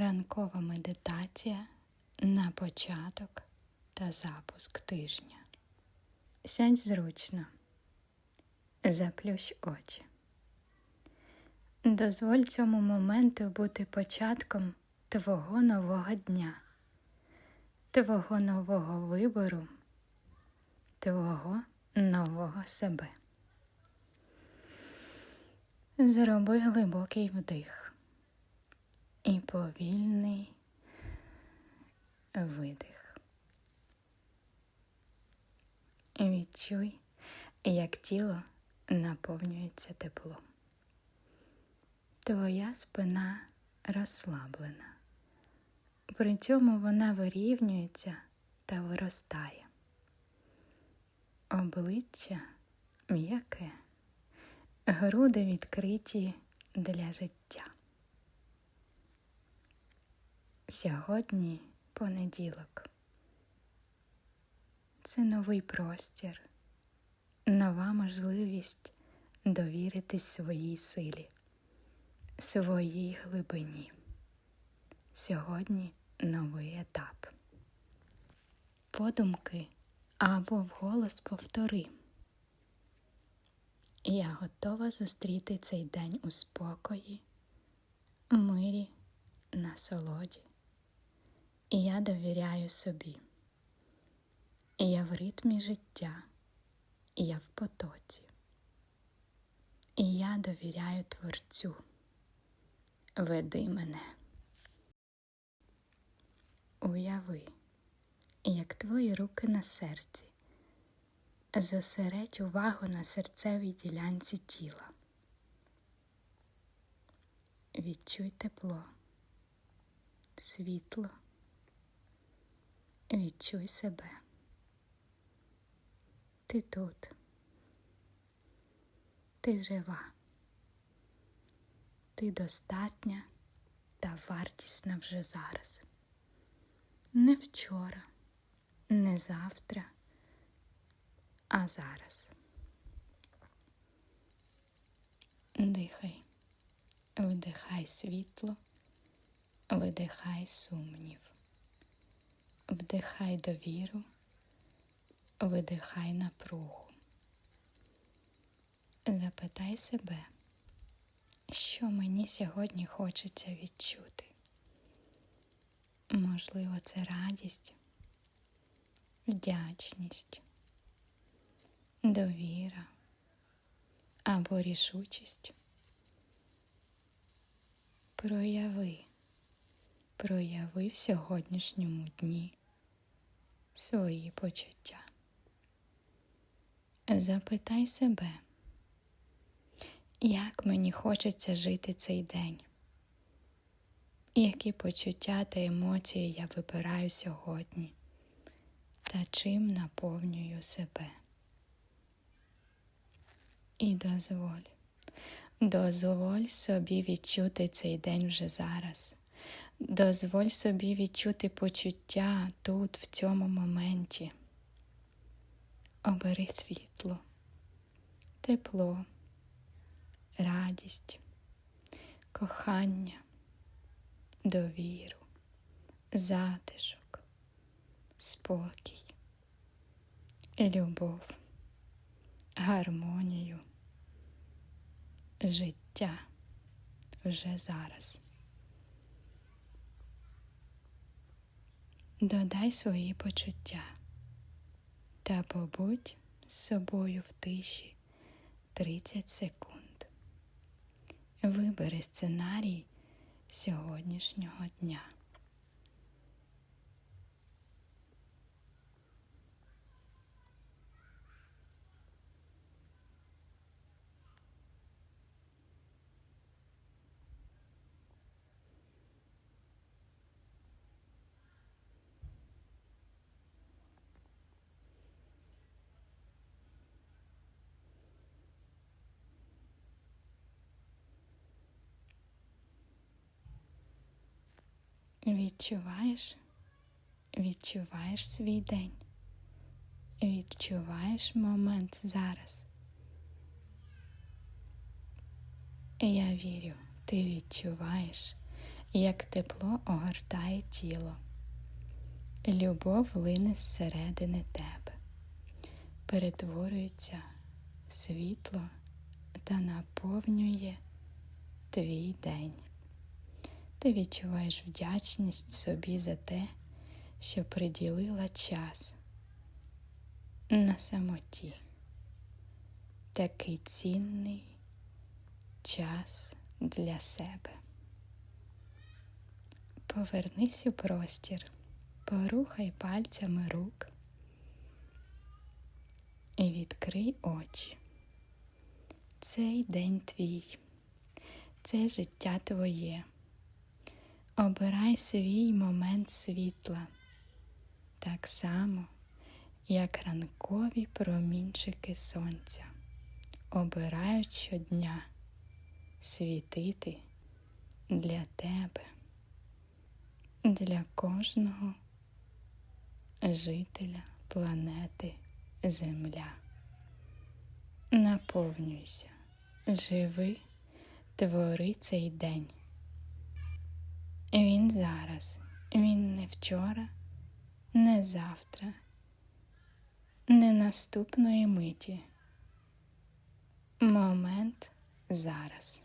Ранкова медитація на початок та запуск тижня. Сядь зручно, заплющ очі. Дозволь цьому моменту бути початком твого нового дня, твого нового вибору, твого нового себе. Зроби глибокий вдих і повільний видих. Відчуй, як тіло наповнюється теплом. Твоя спина розслаблена, при цьому вона вирівнюється та виростає. Обличчя м'яке, груди відкриті для життя. Сьогодні понеділок. Це новий простір, нова можливість довіритись своїй силі, своїй глибині. Сьогодні новий етап. Подумки або вголос повтори. Я готова зустріти цей день у спокої, мирі, насолоді. І я довіряю собі. І я в ритмі життя, і я в потоці. І я довіряю Творцю. Веди мене. Уяви, як твої руки на серці. Зосередь увагу на серцевій ділянці тіла. Відчуй тепло, світло. Відчуй себе. Ти тут. Ти жива. Ти достатня та вартісна вже зараз. Не вчора, не завтра, а зараз. Дихай, вдихай світло, видихай сумнів. Вдихай довіру, видихай напругу. Запитай себе, що мені сьогодні хочеться відчути. Можливо, це радість, вдячність, довіра або рішучість. Прояви, прояви в сьогоднішньому дні свої почуття. Запитай себе, як мені хочеться жити цей день, які почуття та емоції я вибираю сьогодні, та чим наповнюю себе. І дозволь, дозволь собі відчути цей день вже зараз. Дозволь собі відчути почуття тут, в цьому моменті. Обери світло, тепло, радість, кохання, довіру, затишок, спокій, любов, гармонію, життя вже зараз. Додай свої почуття та побудь з собою в тиші 30 секунд. Вибери сценарій сьогоднішнього дня. Відчуваєш, відчуваєш свій день, відчуваєш момент зараз. Я вірю, ти відчуваєш, як тепло огортає тіло. Любов лине зсередини тебе, перетворюється в світло та наповнює твій день. Ти відчуваєш вдячність собі за те, що приділила час на самоті. Такий цінний час для себе. Повернись у простір, порухай пальцями рук і відкрий очі. Цей день твій, це життя твоє. Обирай свій момент світла, так само, як ранкові промінчики сонця, обирають щодня світити для тебе, для кожного жителя планети Земля. Наповнюйся, живи, твори цей день. Він зараз, він не вчора, не завтра, не наступної миті. Момент зараз.